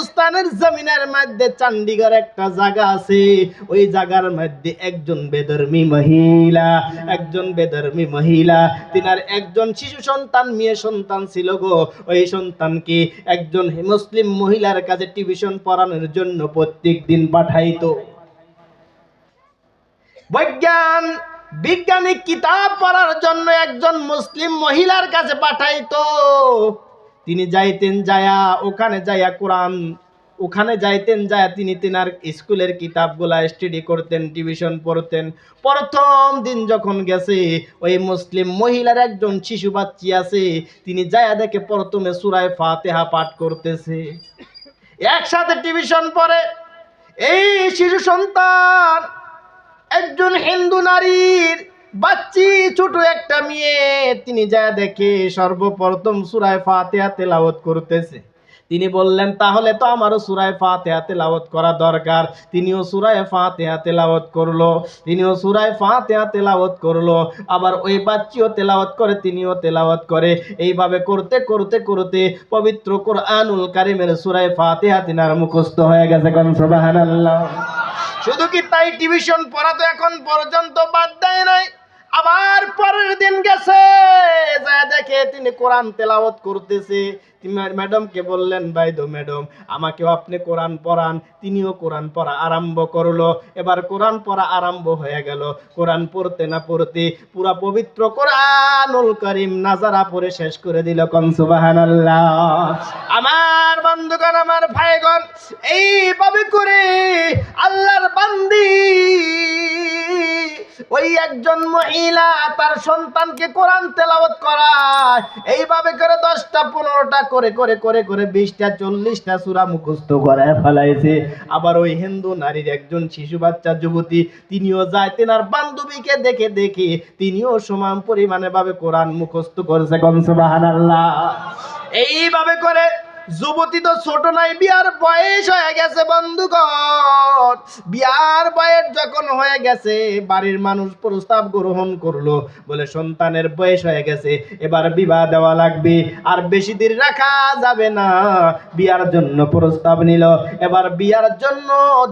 হিন্দুস্তানের জমিনের মধ্যে চণ্ডীগড় একটা জায়গা আছে। ওই জায়গার মধ্যে একজন বেধর্মী মহিলা, একজন বেধর্মী মহিলা। তিনার একজন শিশু সন্তান, মেয়ে সন্তান ছিল গো। ওই সন্তানকে একজন মুসলিম মহিলার কাছে টিউশন পড়ানোর জন্য প্রত্যেক দিন পাঠাইতো। বৈজ্ঞান, বিজ্ঞানিক কিতাব পড়ার জন্য একজন মুসলিম মহিলার কাছে পাঠাইতো। তিনি যাইতেন যায়া, ওখানে যাইয়া কোরআন, ওখানে যাইতেন যায়া তিনি তেনার স্কুলের কিতাবগুলা স্টাডি করতেন টিউশন পড়তেন। প্রথম দিন যখন গেছে, ওই মুসলিম মহিলার একজন শিশু বাচ্চি আছে, তিনি যায়া দেখে প্রথমে সুরায় ফাতেহা পাঠ করতেছে। একসাথে টিউশন পড়ে। এই শিশু সন্তান একজন হিন্দু নারীর বাচ্চি, ছোট একটা মেয়ে। তিনি যা দেখে সর্বপ্রথম সুরায় ফাতেহা তেলাওয়াত করতেছে। তিনি বললেন, তাহলে তো আমারও সুরায় ফাতেহা তেলাওয়াত করা দরকার। তিনিও সুরায় ফাতেহা তেলাওয়াত করল, তিনিও সুরায় ফাতেহা তেলাওয়াত করল। আবার ওই বাচ্চিও তেলাওয়াত করে, তিনিও তেলাওয়াত করে। এইভাবে করতে করতে করতে পবিত্র কোরআনুল কারিমের সুরায় ফাতেহা তিনার মুখস্থ হয়ে গেছে কোন সুবহানাল্লাহ। শুধু কি তাই টিভিশন পড়া তো এখন পর্যন্ত বাদ দেয় নাই? আবার পরের দিন গেছে যা দেখে তিনি কোরআন তেলাওয়াত করতেছে। ম্যাডামকে বললেন বাইদো ম্যাডাম আমাকেও আপনি কোরআন পড়ান। তিনিও কোরআন পড়া আরম্ভ করল। এবার কোরআন পড়া আরম্ভ হয়ে গেল। কোরআন পড়তে না পড়তে পুরা পবিত্র কোরআনুল করিম নাজারা পড়ে শেষ করে দিল কন সুবহানাল্লাহ। আমার বন্ধুগণ, আমার ভাইগণ এইভাবে করে আল্লাহর বান্দি। ওই একজন মহিলা, তার সন্তানকে কোরআন তেলাওয়াত করায়। এইভাবে করে দশটা, পনেরোটা করে করে করে করে বিশটা, চল্লিশটা সুরা মুখস্থ করায় ফেলাইছে। আবার ওই হিন্দু নারীর একজন শিশু বাচ্চা যুবতী, তিনিও যায়, তেনার বান্ধবীকে দেখে দেখে তিনিও সমান পরিমাণে ভাবে কোরআন মুখস্থ করেছে। কনসবাহান্লাহ এইভাবে করে যুবতী তো ছোট নাই, বিয়ার বয়স হয়ে গেছে বন্ধুগণ। বিয়ার বয়স যখন হয়ে গেছে, বাড়ির মানুষ প্রস্তাব গ্রহণ করল, বলে সন্তানের বয়স হয়ে গেছে, এবার বিবাহ দেওয়া লাগবে, আর বেশি দিন রাখা যাবে না। বিয়ার জন্য প্রস্তাব নিল, এবার বিয়ার জন্য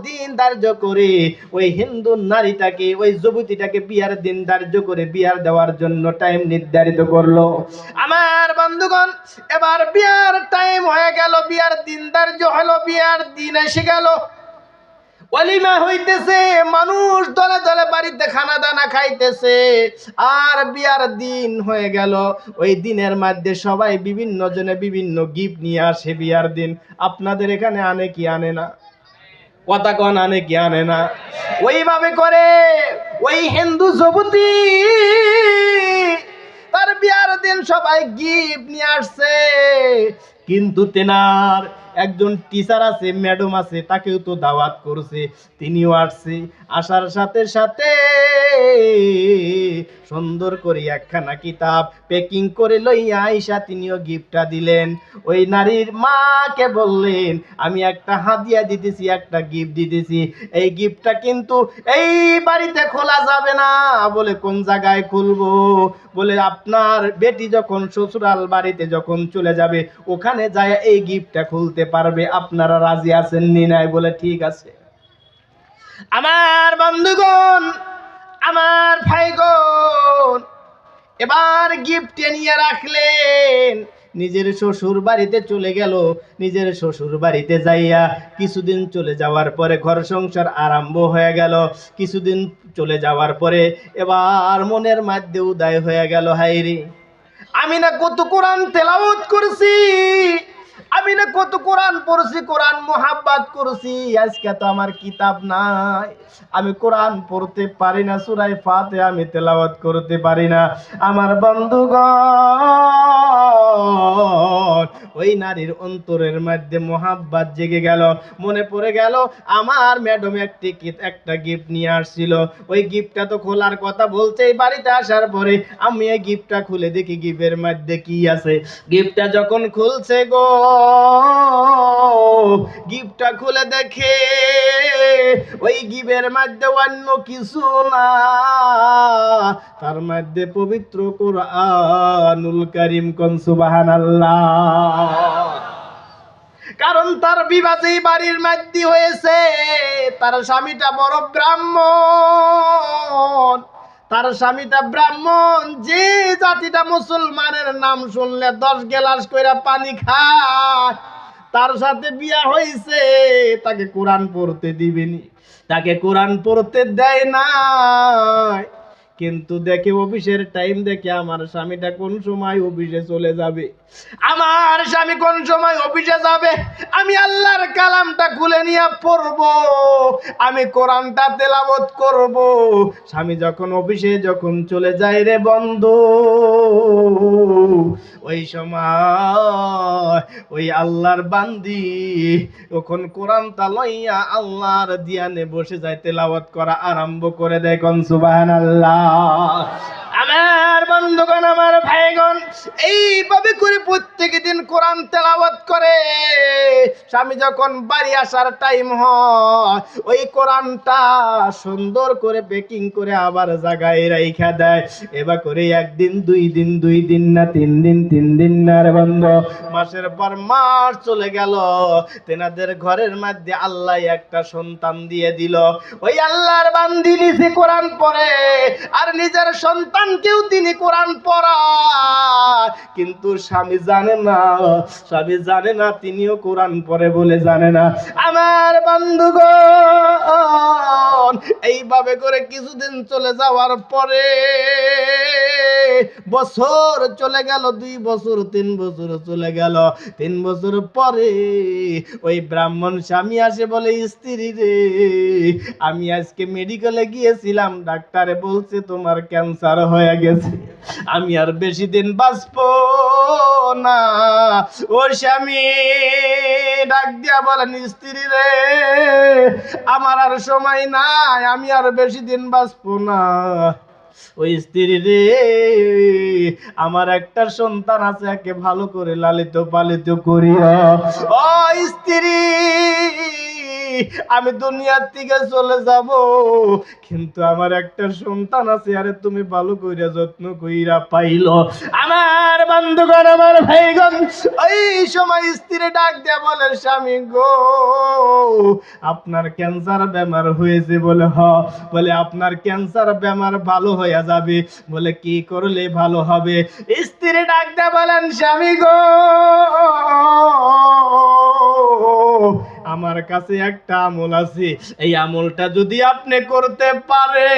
দিন ধার্য করে ওই হিন্দু নারীটাকে, ওই যুবতীটাকে বিয়ার দিন ধার্য করে বিয়ার দেওয়ার জন্য টাইম নির্ধারিত করল। আমার বন্ধুগণ, এবার বিয়ার টাইম হয়ে গেল বিয়ার দিন হলো বিয়ার দিন, এসে গেল। অলিমা হইতেছে, মানুষ দলে দলে বাড়িতে খানা দানা খাইতেছে। আর বিয়ার দিন হয়ে গেল। ওই দিনের মধ্যে সবাই বিভিন্ন জনে বিভিন্ন গিফট নিয়ে আসে বিয়ার দিন। আপনাদের এখানে আনে কি আনে না? কথা কন, আনে কি আনে না? ওইভাবে করে ওই হিন্দু যুবতী তার বিয়ার দিন সবাই গিফট নিয়ে আসছে। কিন্তু তেনার একজন টিচার আছে ম্যাডাম আছে, তাকেও তো দাওয়াত করছে, তিনিও আসছে। আসার সাথে সাথে সুন্দর করে একখানা কিতাব প্যাকিং করে লইয়া আইসা তিনিও গিফটটা দিলেন। ওই নারীর মাকে বললেন, আমি একটা হাদিয়া দিতেছি, একটা গিফট দিতেছি। এই গিফটটা কিন্তু এই বাড়িতে খোলা যাবে না। বলে, কোন জায়গায় খুলবো? বলে, আপনার বেটি যখন শ্বশুরাল বাড়িতে যখন চলে যাবে, ওখানে যায় এই গিফটটা খুলতে পারবে। আপনারা রাজি আছেন নি নাই? বলে, ঠিক আছে। আমার বন্ধুগণ, আমার ভাইগণ, এবার গিফট নিয়ে রাখলেন। নিজের শ্বশুর বাড়িতে চলে গেল। নিজের শ্বশুর বাড়িতে যাইয়া কিছুদিন চলে যাওয়ার পরে ঘর সংসার আরম্ভ হয়ে গেল। কিছুদিন চলে যাওয়ার পরে এবার মনের মধ্যে উদয় হয়ে গেল হাইরে আমি না কত কোরআন তেলাওয়াত করছি। আমি না কত কোরআন পড়ছি, কোরআন মোহাব্বাত করছি, আজকে তো আমার কিতাব নাই। আমি কোরআন পড়তে পারি না সুরাই ফাতে আমি তেলাওয়াত করতে পারি না। আমার বন্ধুগণ ওই নারীর অন্তরের মধ্যে মোহাব্বাত জেগে গেল। মনে পড়ে গেল, আমার ম্যাডাম একটি একটা গিফট নিয়ে আসছিল। ওই গিফটটা তো খোলার কথা বলছে এই বাড়িতে আসার পরে আমি এই গিফটটা খুলে দেখি গিফটের মধ্যে কি আছে। গিফটটা যখন খুলছে গো গিফটটা খুলে দেখে, ওই গিফের মধ্যে অন্য কিছু না। তার মধ্যে পবিত্র কোরআনুল করিম কোন সুবহানাল্লাহ। কারণ তার বিবাদী বাড়ির মধ্যে হয়েছে, তার স্বামীটা বড় ব্রাহ্মণ। তার স্বামীটা ব্রাহ্মণ, যে জাতিটা মুসলমানের নাম শুনলে দশ গেলাস কইরা পানি খায়। তার সাথে বিয়া হয়েছে তাকে কোরআন পড়তে দিবেনি। তাকে কোরআন পড়তে দেয় না কিন্তু দেখে অফিসের টাইম দেখে আমার স্বামীটা কোন সময় অফিসে চলে যাবে? আমার স্বামী কোন সময় অফিসে যাবে? আমি আল্লাহর কালামটা খুলে নিয়ে পড়ব। আমি কোরআনটা তেলাবত করব। স্বামী যখন অফিসে যখন চলে যায় রে বন্ধু, ওই সময় ওই আল্লাহর বান্দি তখন কোরআনটা লইয়া আল্লাহর দিয়ানে বসে যায়, তেলাওয়াত করা আরম্ভ করে দেয় কোন সুবহানাল্লাহ। নাচ আমার বন্ধুগণ, আমার ভাইগণ, এইভাবে করে প্রত্যেক দিন কোরআন তেলাওয়াত করে। স্বামী যখন বাড়ি আসার টাইম হয়, ওই কোরআনটা সুন্দর করে প্যাকিং করে আবার জায়গায় রাইখা দেয়। এবার করে একদিন, দুই দিন দুই দিন না, তিন দিন তিন দিন না রে বন্ধ। মাসের পর মাস চলে গেল, তেনাদের ঘরের মধ্যে আল্লাহ একটা সন্তান দিয়ে দিল। ওই আল্লাহর বান্দি নিজে কোরআন পড়ে, আর নিজের সন্তানকেও তিনি কোরআন পড়া কিন্তু স্বামী জানে না, স্বামী জানে না, তিনিও কোরআন পড়ে বলে জানে না। আমার বন্ধুগণ, এইভাবে করে কিছুদিন চলে যাওয়ার পরে বছর চলে গেল, দুই বছর, তিন বছর চলে গেল। তিন বছর পরে ওই ব্রাহ্মণ স্বামী আসে বলে, স্ত্রী রে, আমি আজকে মেডিকেলে গিয়েছিলাম, ডাক্তারে বলছে তোমার ক্যান্সার হয়ে গেছে। আমি আর বেশি দিন বাঁচবো না। ও স্বামী ডাক দিয়া বলেন, স্ত্রী রে, আমার আর সময় নাই, আমি আর বেশি দিন বাঁচবো না। ওই স্ত্রী রে, আমার একটা সন্তান আছে, একে ভালো করে লালিত পালিত করিয়া। ও স্ত্রী আমি দুনিয়ার থেকে চলে যাব। কিন্তু আমার একটা সন্তান আছে, আরে তুমি ভালো কইরা যত্ন কইরা পাইল। আমার বন্ধুগণ, আমার ভাইগণ, ওই সময় স্ত্রী ডাক দেয়া বলে, স্বামী গো, আপনার ক্যান্সার বেমার হয়েছে বলে, হ। বলে, আপনার ক্যান্সার বেমার ভালো হয়ে যাবে। বলে, কি করলে ভালো হবে? স্ত্রী ডাক দেয়া বলেন, স্বামী গো আমার কাছে একটা আমল আছে। এই আমলটা যদি আপনি করতে পারে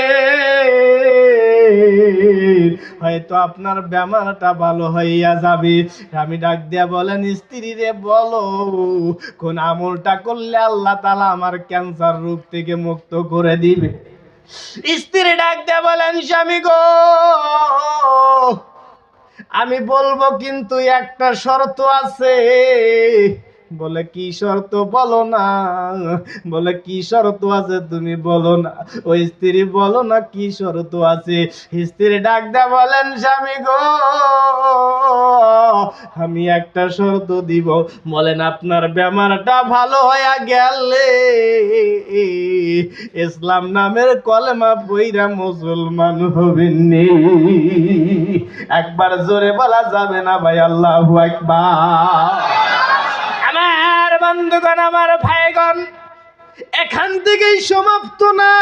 হয়তো আপনার বেমারটা ভালো হইয়া যাবে। আমি ডাক দিয়া বলেন, স্ত্রী রে, বলো, কোন আমলটা করলে আল্লাহ তালা আমার ক্যান্সার রোগ থেকে মুক্ত করে দিবে? স্ত্রী ডাক দিয়া বলেন, স্বামী গো, আমি বলব কিন্তু একটা শর্ত আছে। বলে কি শর্ত বলো না? বলে কি শর্ত আছে তুমি বলো না? ওই স্ত্রী বলো না কি শর্ত আছে? স্ত্রী ডাক দেয়া বলেন, স্বামী গো, আমি একটা শর্ত দিব। বলেন, আপনার বেমারটা ভালো হয়ে গেলে ইসলাম নামের কলেমা বইরা মুসলমান হবেন। একবার জোরে বলা যাবে না ভাই, আল্লাহ আমার বন্ধুগণ আমার ভাইগণ এখান থেকেই সমাপ্ত না।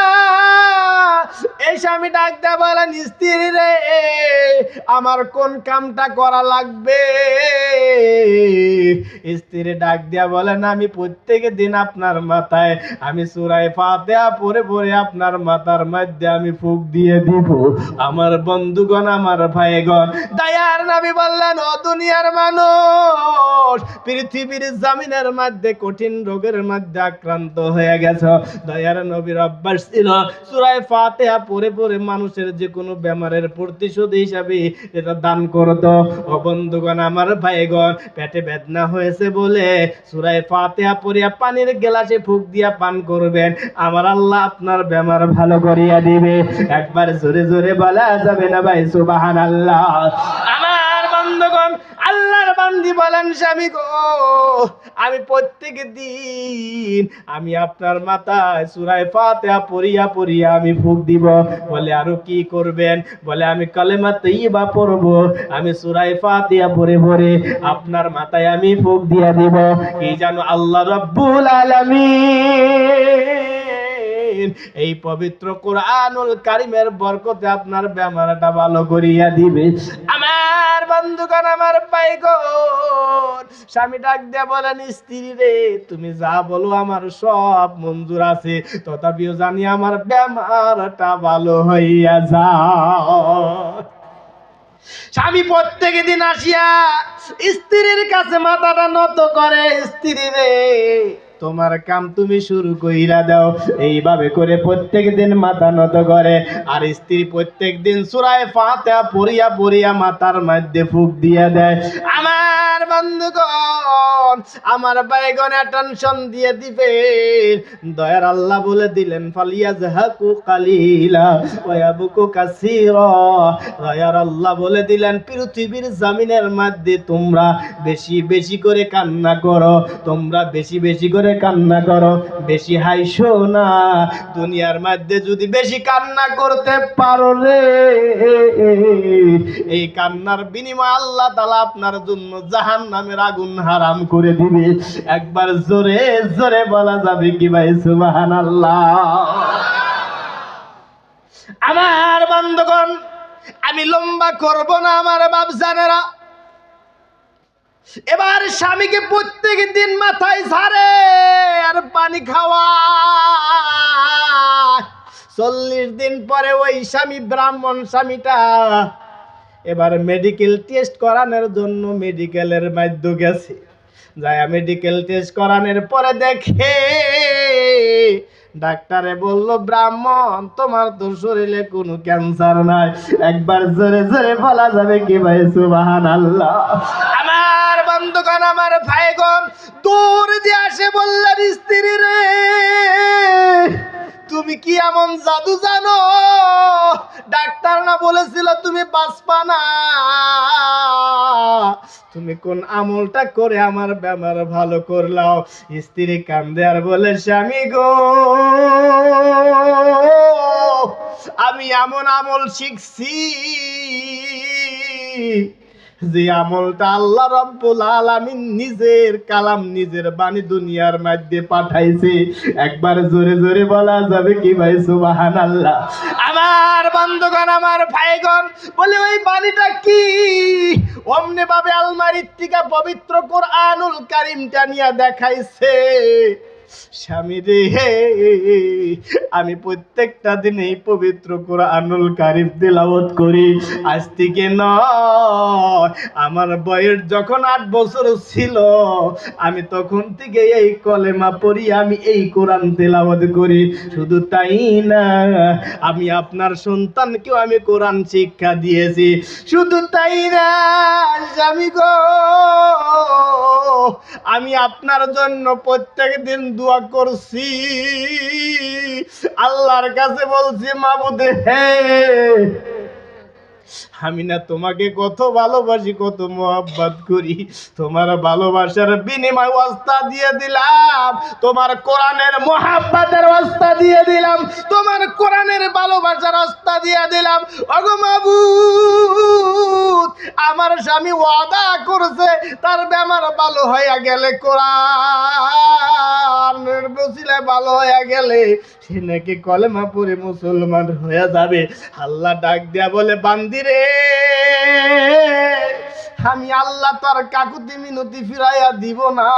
এসে আমি ডাক দেওয়া বলেন স্ত্রী রে। আমার কোন কামটা করা লাগবে? স্ত্রী ডাক দেয়া বলেন, আমি প্রত্যেক দিন আপনার মাথায়, আমি সুরায় ফাতেহা পরে পরে আপনার মাথার মধ্যে আমি ফুক দিয়ে দিব। আমার বন্ধুগণ, আমার ভাইগণ। দয়ার নবী বললেন, ও দুনিয়ার মানুষ, পৃথিবীর জামিনের মধ্যে, কঠিন রোগের মধ্যে আক্রান্ত হয়ে গেছে। দয়ার নবীর অভ্যাস ছিল, সুরায় ফাতেহা পরে পরে মানুষের যে কোনো বেমারের প্রতিশোধ হিসাবে এটা দান করতো। ও বন্ধুগণ, আমার ভাইগণ, পেটে বেদনা হয়েছে বলে সুরায় ফাতেহা পড়িয়া পানির গ্লাসে ফুক দিয়া পান করবেন। আমার আল্লাহ আপনার বেমার ভালো করিয়া দিবে। একবার জোরে জোরে বলা যাবে না ভাই সুবাহান আল্লাহ আমার বন্ধুগণ আল্লাহর দি বলেন স্বামী গো। আমি প্রত্যেক দিন আমি আপনার মাথায় সুরায় ফাতেহা পড়িয়া পড়িয়া আমি ফুক দিব। বলে, আরও কি করবেন? বলে, আমি কালেমা তৈবা পড়ব। আমি সুরায় ফাতেহা পড়ে পড়ে আপনার মাথায় আমি ফুক দিয়া দিব। কি জানো আল্লাহ রব্বুল আলামিন এই পবিত্র কোরআনুল কারিমের বরকতে আপনার বেমারটা ভালো করিয়া দিবে। বন্ধুগণ আমার পাইগন স্বামী ডাক দিয়া বলেন, স্ত্রী রে, তুমি যা বলো আমার সব মঞ্জুর আছে। তথাপিও জানি আমার বেমারটা ভালো হইয়া যায়। স্বামী প্রত্যেক দিন আসিয়া স্ত্রীর কাছে মাথাটা নত করে, স্ত্রী রে তোমার কাম তুমি শুরু কইরা দাও। এইভাবে করে প্রত্যেক দিন মাথা নত করে। আর স্ত্রী প্রত্যেক দিন সুরায় ফাতেহা পড়িয়া পড়িয়া মাথার মধ্যে ফুক দিয়া দেয়। আমার বন্ধুগণ, আমার বাইগনে টেনশন দিয়ে দিবে দয়ার আল্লাহ বলে দিলেন ফালিয়া জাহাকু কালিলা ওয়াবুকু কাসীরা। দয়ার আল্লাহ বলে দিলেন, পৃথিবীর জামিনের মধ্যে তোমরা বেশি বেশি করে কান্না করো। তোমরা বেশি বেশি করে কান্না করো, বেশি হাইসো না। দুনিয়ার মধ্যে যদি বেশি কান্না করতে পারো রে, এই কান্নার বিনিময় আল্লাহ তালা আপনার জন্য জাহান নামের আগুন হারাম করে দিবে। একবার জোরে জোরে বলা যাবে কি ভাই সুবাহান আল্লাহ আমার বন্ধগণ, আমি লম্বা করব না আমার বাবজানেরা এবার স্বামীকে প্রত্যেক দিন মাথায় ঝাড়ে আর পানি খাওয়া চল্লিশ দিন পরে ওই স্বামী, ব্রাহ্মণ স্বামীটা এবার মেডিকেল টেস্ট করানোর জন্য মেডিকেলের মাধ্যমে গেছে। যায় মেডিকেল টেস্ট করানোর পরে দেখে ডাক্তারে বলল, ব্রাহ্মণ, তোমার তো শরীরে কোনো ক্যান্সার নাই। একবার জোরে জোরে বলা যাবে কি ভাই সুবাহান আল্লাহ আমার বন্ধুগণ আমার ভাইগণ, দূর দিয়ে আসে বললেন, স্ত্রী রে, তুমি কি এমন জাদু জানো? ডাক্তার না বলেছিল তুমি বাঁচবা না। তুমি কোন আমলটা করে আমার বেমার ভালো করলাও? স্ত্রী কান্দে আর বলে, স্বামী গো, আমি এমন আমল শিখছি যে আমলটা আল্লাহ রব্বুল আলামিন নিজের কালাম, নিজের বাণী দুনিয়ার মধ্যে পাঠাইছে। একবার জোরে জোরে বলা যাবে কি ভাই, সুবহানাল্লাহ। আমার বন্ধুগণ, আমার ভাইগণ, বলে ওই বাণীটা কি? অমনে ভাবে আলমারির থেকে পবিত্র কোরআনুল কারিমটা নিয়ে দেখাইছে। স্বামী রে, হে, আমি প্রত্যেকটা দিন এই পবিত্র কোরআনুল কারিম তেলাওয়াত করি। আজ থেকে নয়, আমার বয়স যখন আট বছর ছিল, আমি তখন থেকে এই কলেমা পড়ি, আমি এই কোরআন তেলাওয়াত করি। শুধু তাই না, আমি আপনার সন্তানকেও আমি কোরআন শিক্ষা দিয়েছি। শুধু তাই না, স্বামী গো, আমি আপনার জন্য প্রত্যেক দিন দোয়া করছি। আল্লাহর কাছে বলছি মাবুদে হে আমি না তোমাকে কত ভালোবাসি, কত মোহাব্বত করি। তোমার ভালোবাসার বিনিময় অবস্থা দিয়ে দিলাম। তোমার কোরআনের মোহাব্বতের অবস্থা দিয়ে দিলাম। তোমার কোরআনের ভালোবাসার অবস্থা দিয়ে দিলাম। অগমাবুত আমার স্বামী ওয়াদা করছে, তার বেমার ভালো হইয়া গেলে কোরআনের বসিলায় ভালো হইয়া গেলে। সে নাকি কলেমা পড়ে মুসলমান হয়ে যাবে? আল্লাহ ডাক দিয়া বলে বান্দিরে আমি আল্লাহ তার কাকুতি মিনতি ফিরাইয়া দিব না।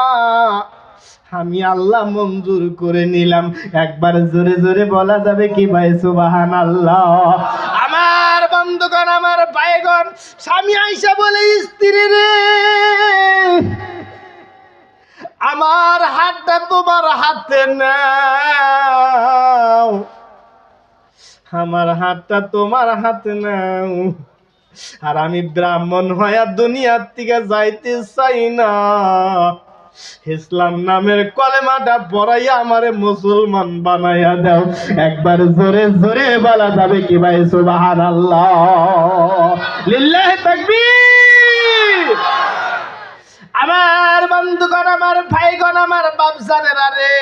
আমি আল্লাহ মঞ্জুর করে নিলাম। একবার জোরে জোরে বলা যাবে কি ভাই সুবাহান আল্লাহ আমার বন্ধুগণ, আমার ভাইগণ, স্বামী আইসা বলে, স্ত্রী রে আমার হাতটা তোমার হাতে নাও। আমার হাতটা তোমার হাতে নাও। আর আমি ব্রাহ্মণ হইয়া দুনিয়ার থেকে যাইতে চাই না। ইসলাম নামের কলেমাটা পড়াইয়া আমারে মুসলমান বানাইয়া দাও। একবার জোরে জোরে বলা যাবে কি ভাই, সুবহানাল্লাহ। লিল্লাহি তাকবীর। আমার বন্ধুগণ আমার ভাইগণ আমার বাপজানেরা রে।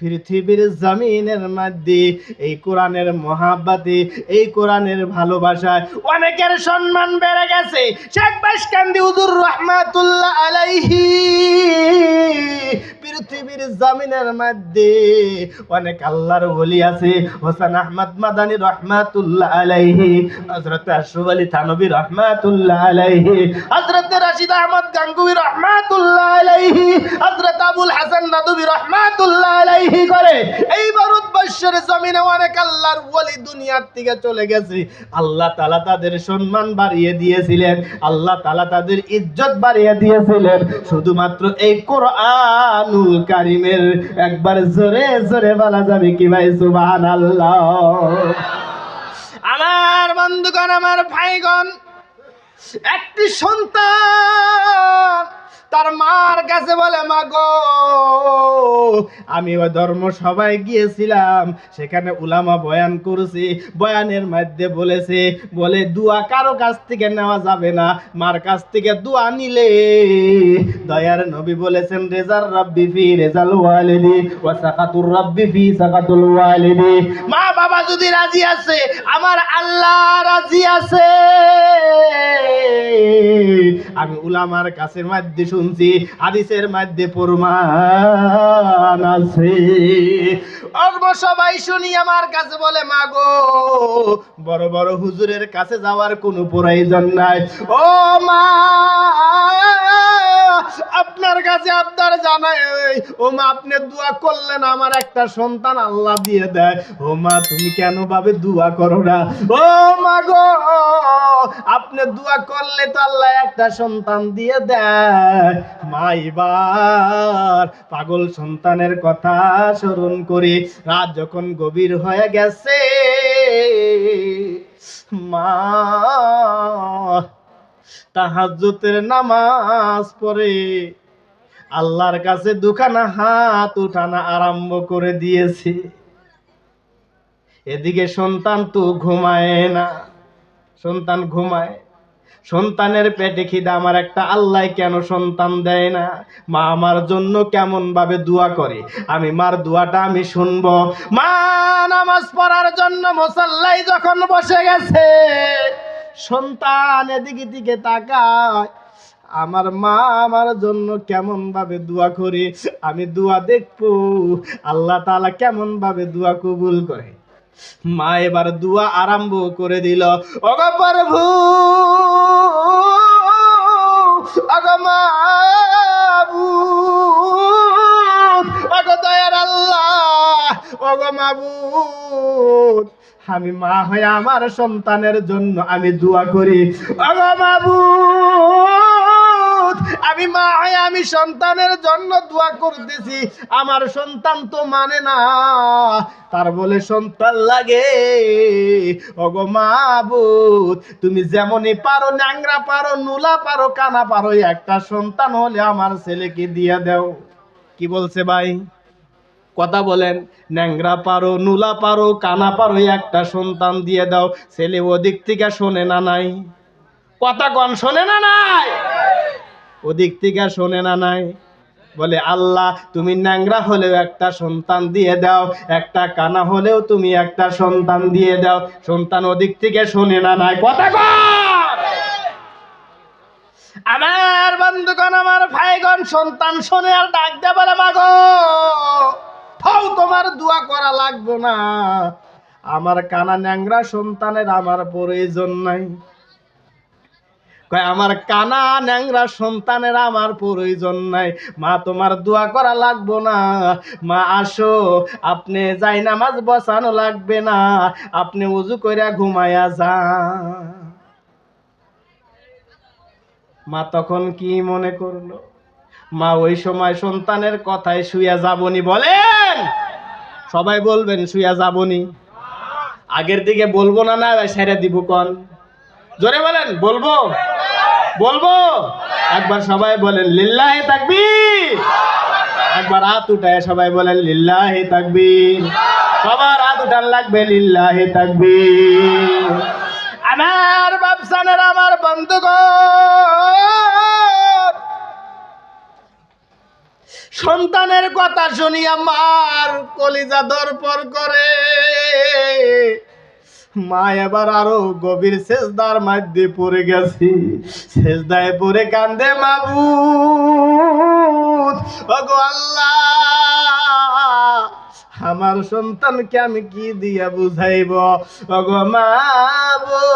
পৃথিবীর জমিনের মধ্যে, এই কোরআনের মহাব্বাতে, এই কোরআনের ভালোবাসায় অনেকের সম্মান বেড়ে গেছে। শেখ বাসকান্দি উজুর রহমাতুল্লাহ আলাইহি। পৃথিবীর জমিনের মধ্যে অনেক আল্লাহর ওলি আছে, হোসেন আহমদ মাদানী রহমাতুল্লাহ আলাইহি, হযরত আশরাফ আলী থানবী রহমাতুল্লাহ আলাইহি, হযরত রাশিদ আহমদ গাঙ্গুই রহমাতুল্লাহ আলাইহি, হযরত আবুল হাসান নাদবী রহমাতুল্লাহ আলাইহি করে, এই ভারতবর্ষের জমিনে অনেক আল্লাহর ওলি দুনিয়ার থেকে চলে গেছে। আল্লাহ তাআলা তাদের সম্মান বাড়িয়ে দিয়েছিলেন, আল্লাহ তাআলা তাদের ইজ্জত বাড়িয়ে দিয়েছিলেন। শুধুমাত্র এই কোরআনুল কারিমের একবার জোরে জোরে বলা যাবে কি ভাই? সুবহানাল্লাহ। আমার বন্ধুগণ, আমার ভাইগণ, একটি সন্তান তার মার কাছে বলে, মা গো, আমি ওই ধর্ম সবাই গিয়েছিলাম, সেখানে উলামা বয়ান করেছে, বয়ানের মধ্যে বলেছে, বলে দুয়া কারও কাছ থেকে নেওয়া যাবে না, মার কাছ থেকে দুয়া নিলে। দয়ার নবী বলেছেন রেজার রাব্বি ফি রেজাল ওয়ালিদি, ওয়া সাকাতুর রাব্বি ফি সাকাতুল ওয়ালিদি। মা বাবা যদি রাজি আছে, আমার আল্লাহ রাজি আছে। আমি উলামার কাছের মধ্যে শুনছি, হাদিসের মধ্যে প্রমাণ আছে। সবাই শুনি আমার কাছে বলে, মাগো, বড় বড় হুজুরের কাছে যাওয়ার কোনো প্রয়োজন নাই। ও মা! কাছে আপনার জানাই ও মা, আপনি দোয়া করলেন, আমার একটা সন্তান আল্লাহ দিয়ে দেয়। ও মা, তুমি কেন ভাবে দোয়া করো না? ও মা গো, আপনি দোয়া করলে তো আল্লাহ একটা সন্তান দিয়ে দেয়। মা, এবার পাগল সন্তানের কথা স্মরণ করে। রাত যখন গভীর হয়ে গেছে, মা তাহাজ্জুতের নামাজ পড়ে আল্লাহর কাছে দুখানা হাত উঠানা আরম্ভ করে দিয়েছে। এদিকে সন্তান তো ঘুমায় না। সন্তান ঘুমায়। সন্তানের পেটে খিদা, আমার একটা আল্লাহ কেন সন্তান দেয় না? মা আমার জন্য কেমন ভাবে দোয়া করে? আমি মার দোয়াটা আমি শুনব। মা, নামাজ পড়ার জন্য মুসাল্লাই যখন বসে গেছে, সন্তান এদিকে দিকে তাকায় আমার মা আমার জন্য কেমন ভাবে দোয়া করে? আমি দোয়া দেখব। আল্লাহ তাআলা কেমন ভাবে দোয়া কবুল করে? মা এবার দোয়া আরম্ভ করে দিল, ওগো প্রভু, ওগো দয়ার আল্লাহ মাবুদ। আমি মা হয়ে আমার সন্তানের জন্য আমি দোয়া করি, ওগো মাবুদ আমি মা হয়ে আমি সন্তানের জন্য দোয়া করতেছি। আমার সন্তান তো মানে না। তার বলে, সন্তান লাগে। ওগো মাবুদ, তুমি যেমনই পারো, ন্যাংরা পারো, নুলা পারো, কানা পারো, একটা সন্তান হলে আমার ছেলেকে দিয়ে দাও। কি বলছে ভাই? কথা বলেন, ন্যাংরা পারো, নুলা পারো, কানা পারো, একটা সন্তান দিয়ে দাও। ছেলে ওদিক থেকে শোনে না নাই? কথা কন, শোনে না নাই? ওদিক থেকে শোনে না নাই। বলে, আল্লাহ, তুমি ন্যাংরা হলেও একটা সন্তান দিয়ে দাও, একটা কানা হলেও তুমি একটা সন্তান দিয়ে দাও। সন্তান ওদিক থেকে শোনে না নাই। কথা আমার বন্ধুগণ, আমার ভাইগণ, সন্তান শোনে আর ডাক দে বলে, মাগো তোমার দোয়া করা লাগবো না। আমার কানা ন্যাংরা সন্তানের আমার প্রয়োজন নাই। কয়, আমার কানা ন্যাংরা সন্তানের আমার প্রয়োজন নাই। মা, তোমার দোয়া করা লাগবো না। মা, আসো। আপনি যাই নামাজ বসানো লাগবে না। আপনি উজু কইরা ঘুমায়া যা মা তখন কি মনে করল? মা, ওই সময় সন্তানের কথায় শুয়া যাবনি বলেন? সবাই বলবেন শুয়া যাবনি। আগের দিকে বলব না না সেরে দিব কন। জোরে বলেন, বলব? বলব? একবার সবাই বলেন, লিল্লাহে তাকবি একবার হাত উঠায় সবাই বলেন, লিল্লাহে তাকবি সবার হাত উঠান লাগবে, লিল্লাহে তাকবি আমার বাপসানের আমার বন্ধুগণ, সন্তানের কথা শুনি আমার কলিজা দরপর করে। মা, এবার আরও গভীর সেজদার মধ্যে পড়ে গেছি। সেজদায় পড়ে কান্দে মাবুদ। ওগো আল্লাহ, আমার সন্তানকে আমি কি দিয়া বুঝাইব? ওগো মাবুদ,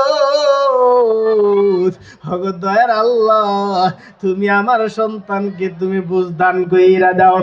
ওগো দয়ার আল্লাহ, তুমি আমার সন্তানকে তুমি বুঝদান কইরা দাও।